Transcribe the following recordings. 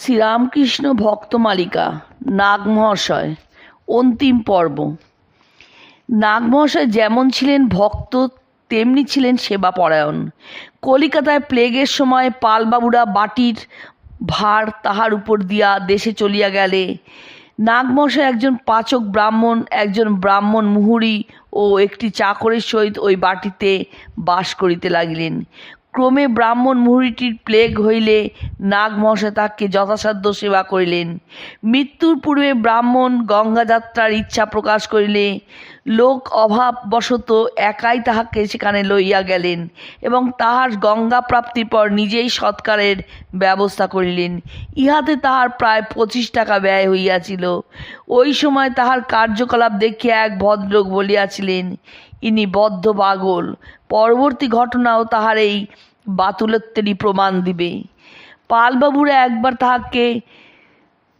শ্রীরামকৃষ্ণ ভক্তমালিকা নাগমহাশয়, অন্তিম পর্ব। নাগমহাশয় যেমন ছিলেন ভক্ত, তেমনি ছিলেন সেবাপরায়ণ। কলিকাতায় প্লেগের সময় পালবাবুরা বাটির ভার তাহার উপর দিয়া দেশে চলিয়া গেলে, নাগমহাশয় একজন পাচক ব্রাহ্মণ, একজন ব্রাহ্মণ মুহুরি ও একটি চাকরের সহিত ওই বাটিতে বাস করিতে লাগিলেন। ক্রমে ব্রাহ্মণ মুহুরীটির প্লেগ হইলে নাগমহাশয় তাকে যথাসাধ্য সেবা করিলেন। মৃত্যুর পূর্বে ব্রাহ্মণ গঙ্গাযাত্রার ইচ্ছা প্রকাশ করিলে লোক অভাববশত একাই তাহাকে সেখানে লইয়া গেলেন এবং তাহার গঙ্গা প্রাপ্তির পর নিজেই সৎকারের ব্যবস্থা করিলেন। ইহাতে তাহার প্রায় পঁচিশ টাকা ব্যয় হইয়াছিল। ওই সময় তাহার কার্যকলাপ দেখিয়া এক ভদ্রলোক বলিয়াছিলেন ইনি বদ্ধ পাগল। পরবর্তী ঘটনাও তাহার এই বাতুলত্বেরই প্রমাণ দিবে। পালবাবুরা একবার তাহাকে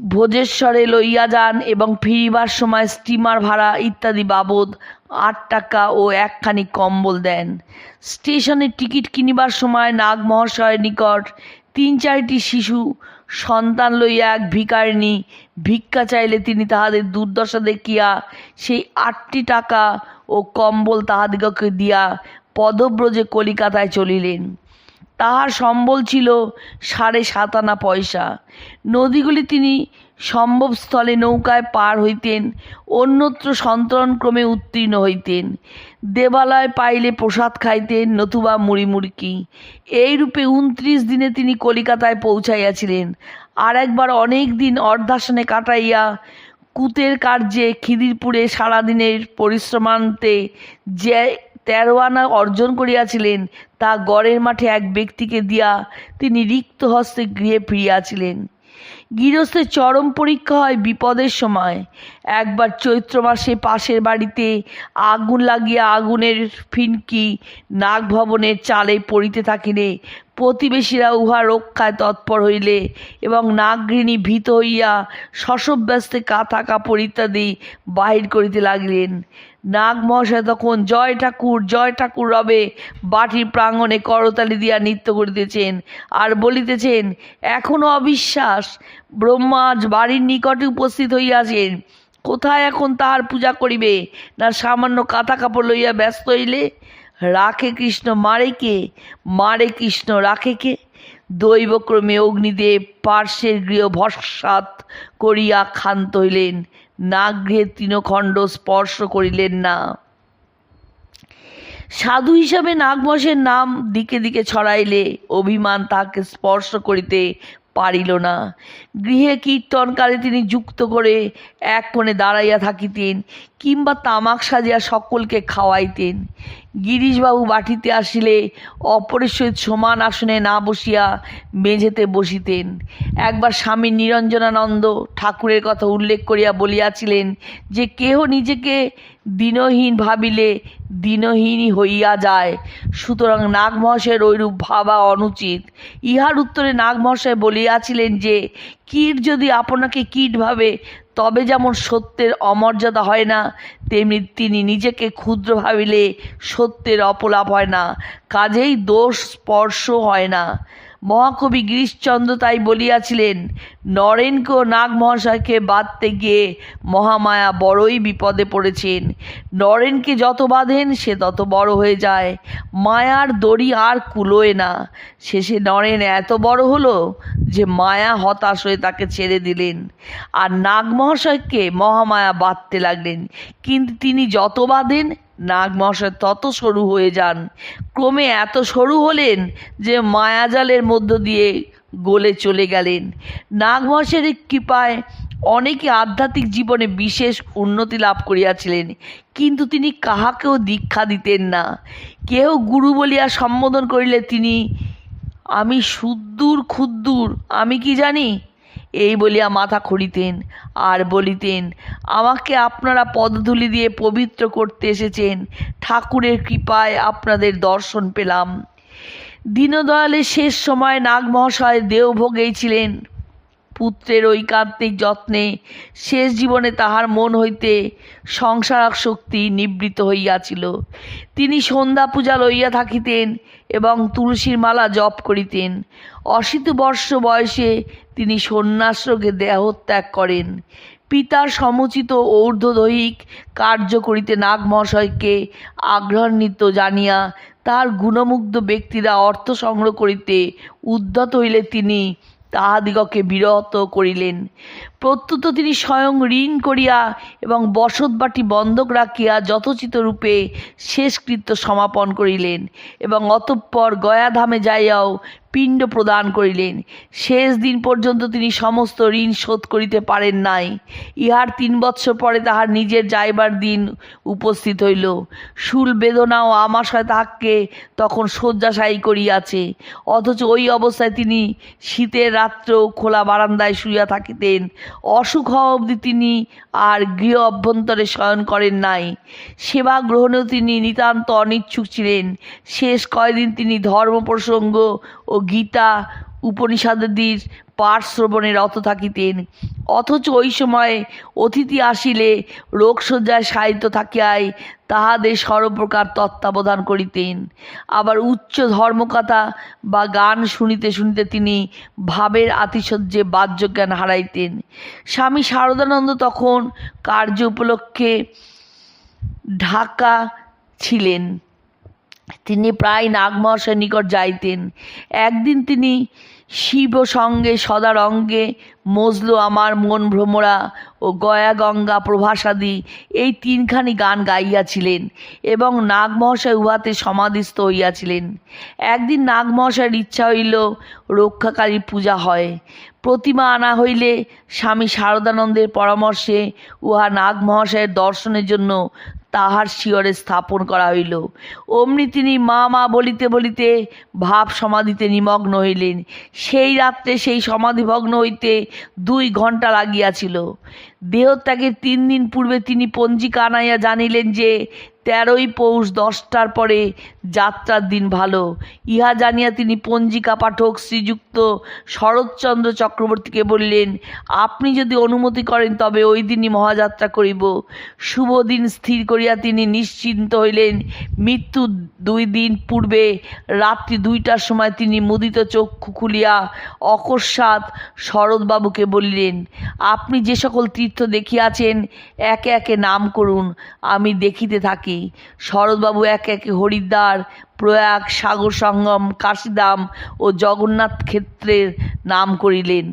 ভোজেশ্বরে লইয়া যান এবং ফিরিবার সময় স্টিমার ভাড়া ইত্যাদি বাবদ আট টাকা ও একখানি কম্বল দেন। স্টেশনে টিকিট কিনিবার সময় নাগ মহাশয়ের নিকট তিন চারটি শিশু, সন্তান লইয়া এক ভিকারিণী ভিক্ষা চাইলে তিনি তাহাদের দুর্দশা দেখিয়া সেই আটটি টাকা ও কম্বল তাহাদিগকে দিয়া পদব্রজে কলিকাতায় চলিলেন। তাহার সম্বল ছিল সাড়ে সাত আনা পয়সা। নদীগুলি তিনি সম্ভবস্থলে নৌকায় পার হইতেন, অন্যত্র সন্তরণক্রমে উত্তীর্ণ হইতেন। দেবালয় পাইলে প্রসাদ খাইতেন নতুবা মুড়ি মুড়কি। এইরূপে উনত্রিশ দিনে তিনি কলিকাতায় পৌঁছাইয়াছিলেন। আর একবার অনেক দিন অর্ধাসনে কাটাইয়া কুতের কার্যে খিদিরপুরে সারাদিনের পরিশ্রমান্তে যে তেরো আনা অর্জন করিয়াছিলেন, তা গড়ের মাঠে এক ব্যক্তিকে দিয়া তিনি রিক্ত হস্তে গৃহে ফিরিয়াছিলেন। গৃহস্থের চরম পরীক্ষা হয় বিপদের সময়। একবার চৈত্র মাসে পাশের বাড়িতে আগুন লাগিয়া আগুনের ফিনকি নাগভবনের চালে পড়িতে থাকিলে প্রতিবেশীরা উহা রক্ষায় তৎপর হইলে এবং নাগগৃহিণী ভীত হইয়া শশব্যস্তে কাঁথা কাপড় ইত্যাদি বাহির করিতে লাগিলেন। নাগ মহাশয় তখন, জয় ঠাকুর জয় ঠাকুর রবে, বাটির প্রাঙ্গণে করতালি দিয়া নৃত্য করিতেছেন। আর বলিতেছেন এখনও অবিশ্বাস ব্রহ্মাজ বাড়ির নিকটে উপস্থিত হইয়াছেন। কোথায় এখন তাহার পূজা করিবে? না সামান্য কাঁথা কাপড় লইয়া ব্যস্ত হইলে? রাখে কৃষ্ণ মারে কে? মারে কৃষ্ণ রাখে কে? দৈবক্রমে অগ্নিদেব পার্শ্বের গৃহ ভস্মাত করিয়া ক্ষান্ত হইলেন। নাগৃহের তৃণখণ্ড স্পর্শ করিলেন না। সাধু হিসাবে নাগমশের নাম দিকে দিকে ছড়াইলে অভিমান তাহাকে স্পর্শ করিতে পারিল না। গৃহে কীর্তনকালে তিনি যুক্ত করে এক কোণে দাঁড়াইয়া থাকিতেন। কিংবা তামাক সাজিয়া সকলকে খাওয়াইতেন। গিরিশবাবু বাটিতে আসিলে অপরের সহিত সমান আসনে না বসিয়া মেঝেতে বসিতেন। একবার স্বামী নিরঞ্জনানন্দ ঠাকুরের কথা উল্লেখ করিয়া বলিয়াছিলেন যে, কেহ নিজেকে দীনহীন ভাবিলে দীনহীনই হইয়া যায়। সুতরাং নাগমহাশয়ের ঐরূপ ভাবা অনুচিত। ইহার উত্তরে নাগমহাশয় বলিয়াছিলেন যে কীট যদি আপনাকে কীট ভাবে, তবে যেমন সত্যের অমর্যাদা হয় না, তেমনি তিনি নিজেকে ক্ষুদ্র ভাবিলে সত্যের অপলাপ হয় না, কাজেই দোষ স্পর্শ হয় না। মহাকবি গিরিশচন্দ্র তাই বলিয়াছিলেন নরেনকে ও নাগ মহাশয়কে বাঁধতে গিয়ে মহামায়া বড়ই বিপদে পড়েছেন। নরেনকে যত বাঁধেন, সে তত বড় হয়ে যায়। মায়ার দড়ি আর কুলোয় না। শেষে নরেন এত বড় হলো যে মায়া হতাশ হয়ে তাকে ছেড়ে দিলেন। আর নাগ মহাশয়কে মহামায়া বাঁধতে লাগলেন। কিন্তু তিনি যত বাঁধেন নাগমহাশয় তত সরু হয়ে যান। ক্রমে এত সরু হলেন যে মায়াজালের মধ্য দিয়ে গলে চলে গেলেন। নাগমহাশয়ের কৃপায় অনেকে আধ্যাত্মিক জীবনে বিশেষ উন্নতি লাভ করিয়াছিলেন, কিন্তু তিনি কাহাকেও দীক্ষা দিতেন না। কেহ গুরু বলিয়া সম্বোধন করিলে তিনি, আমি সুদূর ক্ষুদ্দূর আমি কি জানি? এই বলিয়া মাথা খুঁড়িতেন আর বলিতেন, আমাকে আপনারা পদধূলি দিয়ে পবিত্র করতে এসেছেন। ঠাকুরের কৃপায় আপনাদের দর্শন পেলাম। দীনদয়ালের শেষ সময় নাগমহাশয় দেওভোগেই ছিলেন। পুত্রের ঐকান্তিক যত্নে শেষ জীবনে তাহার মন হইতে সংসারক শক্তি নিবৃত হইয়াছিল। তিনি সন্ধ্যা পূজা লইয়া থাকিতেন এবং তুলসীর মালা জপ করিতেন। অশীত বর্ষ বয়সে তিনি সন্ন্যাসরোগে দেহত্যাগ করেন। পিতার সমুচিত ঊর্ধ্বদৈহিক কার্য করিতে নাগমহাশয়কে আগ্রহান্বিত জানিয়া তাহার গুণমুগ্ধ ব্যক্তিরা অর্থ সংগ্রহ করিতে উদ্যত হইলে তিনি তাহাদিগকে বিরত করিলেন। প্রত্যুত তিনি স্বয়ং ঋণ করিয়া এবং বসতবাটি বন্ধক রাখিয়া যথোচিত রূপে শেষকৃত্য সমাপন করিলেন এবং অতঃপর গয়াধামে যাইয়াও পিণ্ড প্রদান করিলেন। শেষ দিন পর্যন্ত তিনি সমস্ত ঋণ শোধ করিতে পারেন নাই। ইহার তিন বৎসর পরে তাহার নিজের যাইবার দিন উপস্থিত হইল। শুল বেদনা ও আমাশয় তাহাকে তখন শয্যাশায়ী করিয়াছে। অথচ ওই অবস্থায় তিনি শীতের রাত্র খোলা বারান্দায় শুইয়া থাকিতেন। অসুখ হওয়া অবধি তিনি আর গৃহ অভ্যন্তরে শয়ন করেন নাই। সেবা গ্রহণেও তিনি নিতান্ত অনিচ্ছুক ছিলেন। শেষ কয়দিন তিনি ধর্ম প্রসঙ্গ ও গীতা উপনিষাদাদির পাঠ শ্রবণে রত থাকিতেন। অথচ ওই সময় অতিথি আসিলে রোগশয্যায় সাহিত্য থাকিয়াই তাহাদের সর্বপ্রকার তত্ত্বাবধান করিতেন। আবার উচ্চ ধর্মকথা বা গান শুনিতে শুনিতে তিনি ভাবের আতিশয্যে বাহ্যজ্ঞান হারাইতেন। স্বামী শারদানন্দ তখন কার্য উপলক্ষে ঢাকা ছিলেন। তিনি প্রায় নাগমহাশয়ের নিকট যাইতেন। একদিন তিনি শিব সঙ্গে সদার অঙ্গে মজলো, আমার মন ভ্রমরা ও গয়া, গঙ্গা, প্রভাসাদি এই তিনখানি গান গাইয়াছিলেন এবং নাগমহাশয় উহাতে সমাধিস্থ হইয়াছিলেন। একদিন নাগমহাশয়ের ইচ্ছা হইল রক্ষাকারী পূজা হয়। প্রতিমা আনা হইলে স্বামী শারদানন্দের পরামর্শে উহা নাগমহাশয়ের দর্শনের জন্য তাহার শিয়রে স্থাপন করা হইল। অমনি তিনি মা মা বলিতে বলিতে ভাব সমাধিতে নিমগ্ন হইলেন। সেই রাত্রে সেই সমাধিভগ্ন হইতে দুই ঘণ্টা লাগিয়াছিল। দেহত্যাগের তিন দিন পূর্বে তিনি পঞ্জিকা আনাইয়া জানিলেন যে তেরোই পৌষ দশটার পরে যাত্রার দিন ভালো। ইহা জানিয়া তিনি পঞ্জিকা পাঠক শ্রীযুক্ত শরৎচন্দ্র চক্রবর্তীকে বললেন, আপনি যদি অনুমতি করেন তবে ওই দিনই মহাযাত্রা করিব। শুভ দিন স্থির করিয়া তিনি নিশ্চিন্ত হইলেন। মৃত্যু দুই দিন পূর্বে রাত্রি দুইটার সময় তিনি মুদিত চক্ষু খুলিয়া অকস্মাৎ শরৎবাবুকে বললেন, আপনি যে সকল তীর্থ দেখিয়াছেন, একে একে নাম করুন, আমি দেখিতে থাকি। শরৎবাবু একে একে হরিদ্বার, প্রয়াগ, সাগর সঙ্গম কাশিদাম ও জগন্নাথ ক্ষেত্রের নাম করিলেন।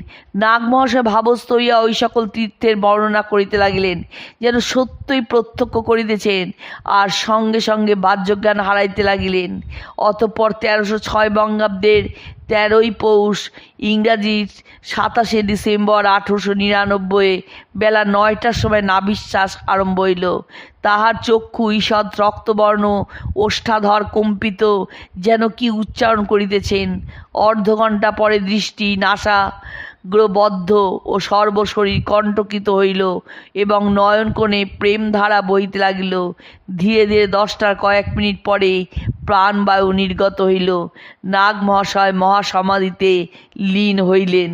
নাগমহাশয় ভাবস্থ হইয়া ওই সকল তীর্থের বর্ণনা করিতে লাগিলেন, যেন সত্যই প্রত্যক্ষ করিতেছেন আর সঙ্গে সঙ্গে বাহ্যজ্ঞান হারাইতে লাগিলেন। অতঃপর তেরোশো ছয় বঙ্গাব্দের তেরোই পৌষ ইংরাজির সাতাশে ডিসেম্বর আঠেরোশো নিরানব্বই, বেলা নয়টার সময় নাবিশ্বাস আরম্ভ হইল। তাহার চক্ষু ঈষৎ রক্তবর্ণ, ওষ্ঠাধর কম্পিত, যেন কি উচ্চারণ করিতেছেন। অর্ধঘণ্টা পরে দৃষ্টি নাসা গ্রবদ্ধ ও সর্বশরীর কণ্টকিত হইল এবং নয়নকোণে প্রেমধারা বহিতে লাগিল। ধীরে ধীরে দশটার কয়েক মিনিট পরে প্রাণবায়ু নির্গত হইল। নাগ মহাশয় মহাসমাধিতে লীন হইলেন।